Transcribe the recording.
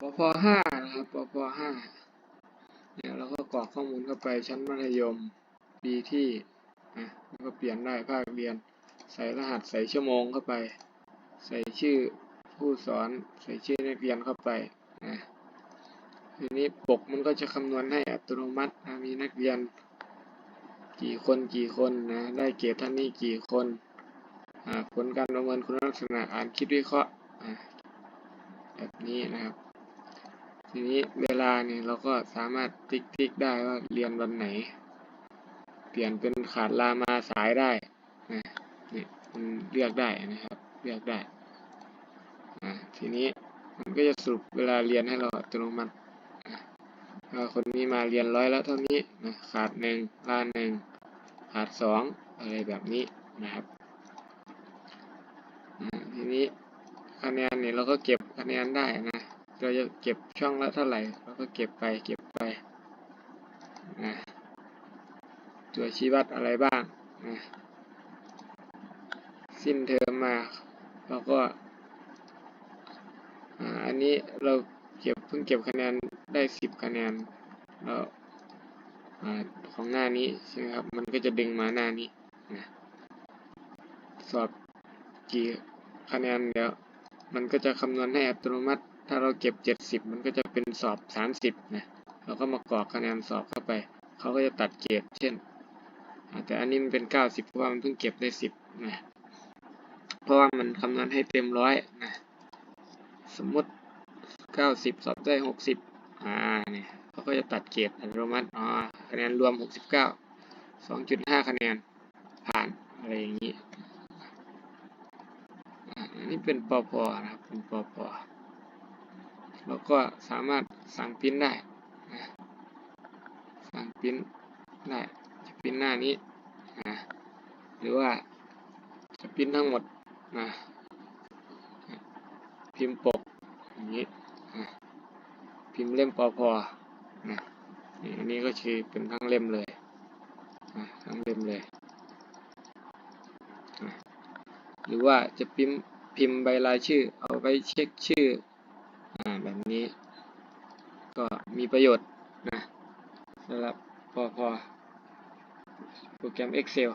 ปพห้านะครับปพห้าเนี่ยเราก็กรอกข้อมูลเข้าไปชั้นมัธยมปีที่อะแล้วก็เปลี่ยนได้ภาคเรียน ใส่รหัสใส่ชั่วโมงเข้าไป ใส่ชื่อผู้สอนใส่ชื่อนักเรียนเข้าไปนะทีนี้ปกมันก็จะคำนวณให้อัตโนมัตินะมีนักเรียน กี่คนกี่คนนะได้เกรดท่านนี้กี่คนผลการประเมินคุณลักษณะอ่านคิดวิเคราะห์แบบนี้นะครับ ทีนี้เวลาเนี่ยเราก็สามารถติ๊กติ๊กได้ว่าเรียนวันไหน เปลี่ยนเป็นขาดลามาสายได้นะนี่มันเลือกได้นะครับ เลือกได้อ่าทีนี้มันก็จะสรุปเวลาเรียนให้เราอัตโนมัติอะว่าคนนี้มาเรียนร้อยแล้วเท่านี้นะขาดหนึ่งลาหนึ่งขาดสองอะไรแบบนี้นะครับอ่าทีนี้คะแนนเนี่ยเราก็เก็บคะแนนได้นะ เราจะเก็บช่องละเท่าไหร่เราก็เก็บไปเก็บไปนะตัวชี้วัดอะไรบ้างนะสิ้นเทอมมาเราก็อันนี้เราเก็บเพิ่งเก็บคะแนนได้สิบคะแนนแล้วอของหน้านี้ใช่ไหมครับ มันก็จะดึงมาหน้านี้นะสอบกี่คะแนนเดี๋ยวมันก็จะคำนวณให้อัตโนมัติ ถ้าเราเก็บเจ็ดสิบมันก็จะเป็นสอบสามสิบนะ เราก็มากรอกคะแนนสอบเข้าไป เขาก็จะตัดเกรดเช่น แต่อันนี้มันเป็นเก้าสิบเพราะว่ามันเพิ่งเก็บได้สิบนะ เพราะว่ามันคำนวณให้เต็มร้อยนะ สมมติเก้าสิบสอบได้หกสิบอ่า เนี่ยเขาก็จะตัดเกรดอัตโนมัติ อ๋อ คะแนนรวมหกสิบเก้าสองจุดห้าคะแนน ผ่าน อะไรอย่างนี้ อันนี้เป็นปปนะครับ เป็นปป แล้วก็สามารถสั่งปริ้นได้นะสั่งปริ้นได้จะปริ้นหน้านี้นะหรือว่าจะปริ้นทั้งหมดนะพิมพ์ปกอย่างนี้นะพิมพ์เล่มปพนะนี่อันนี้ก็คือเป็นทั้งเล่มเลยนะทั้งเล่มเลยนะหรือว่าจะพิมพ์พิมพ์ใบรายชื่อเอาไว้เช็คชื่ออ่าแบบ นี้ ก็มีประโยชน์นะสำหรับพอพอโปรแกรม Excel